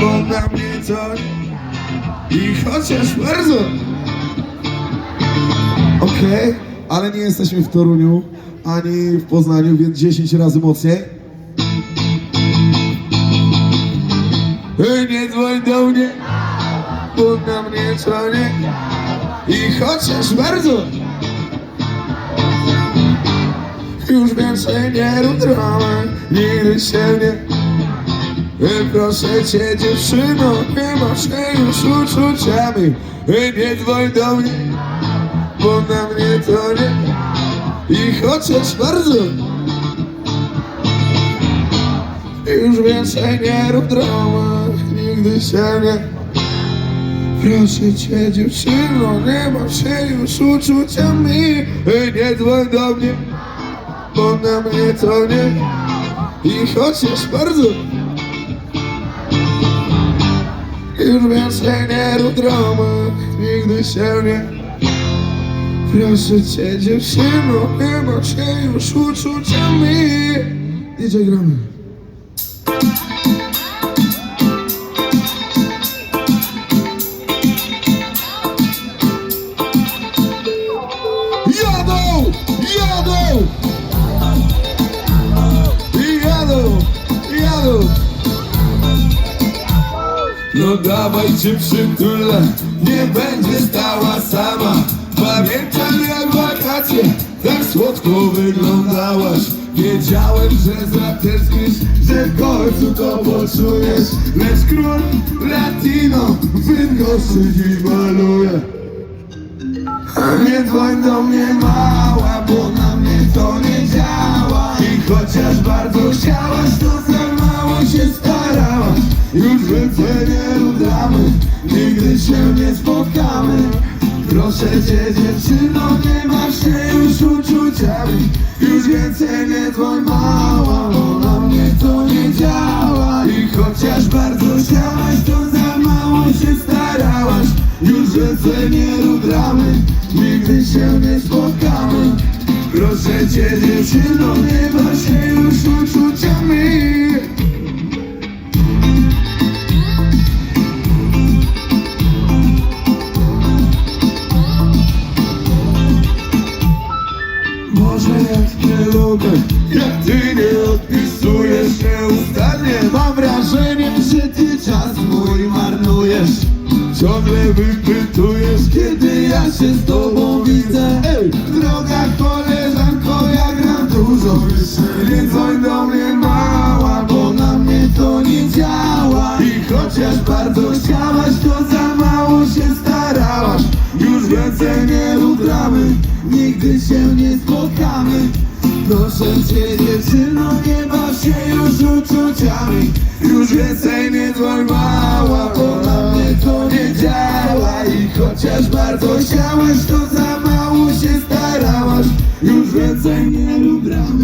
bo na mnie to I chociaż bardzo. Okej, ale nie jesteśmy w Toruniu Ani w Poznaniu, więc 10 razy mocniej. Ej, Nie dzwoń do mnie Bo na mnie to nie I chociaż bardzo. Już więcej nie rób dramy Nigdy się nie Ej, Proszę cię dziewczyno, nie masz się już uczuciami. Ej, nie dzwoń do mnie, bo na mnie to nie. I chociaż bardzo. Już więcej nie rób dramy, nigdy się nie. Proszę cię dziewczyno, nie masz się już uczuciami. Ej, nie dzwoń do mnie, bo na mnie to nie. I chociaż bardzo już więcej nie rób nigdy się nie Proszę cię dziewczyno, nie ma się już uczuciami DJ gramy No dawajcie przytulę, nie będzie stała sama. Pamiętam jak wakacje, tak słodko wyglądałaś. Wiedziałem, że zatęsknisz, że w końcu to poczujesz. Lecz król latino w Bydgoszczy dziś maluje. Nie dzwoń do mnie mała, bo na mnie to nie działa. I chociaż bardzo chciałaś, to się starałaś Już więcej nie udamy, nigdy się nie spotkamy. Proszę cię dziewczyno, nie masz się już uczuciami. Już więcej nie dzwoń mała, bo na mnie to nie działa. I chociaż bardzo chciałaś, to za mało się starałaś. Już więcej nie rudramy, nigdy się nie spotkamy. Proszę cię dziewczyno, nie masz się lubię, jak ty nie odpisujesz nieustannie Mam wrażenie, że ty czas mój marnujesz. Ciągle wypytujesz, kiedy ja się z tobą widzę. Ej, droga koleżanko, ja gram dużo. Nie dzwoń do mnie mała, bo na mnie to nie działa. I chociaż bardzo chciałaś, to za mało się starałaś. Już więcej nie ugramy, nigdy się nie spotkamy Proszę cię dziewczyno, nie baw się już uczuciami Już więcej nie dzwoń mała, bo na mnie to nie działa. I chociaż bardzo chciałaś, to za mało się starałaś. Już więcej nie ugramy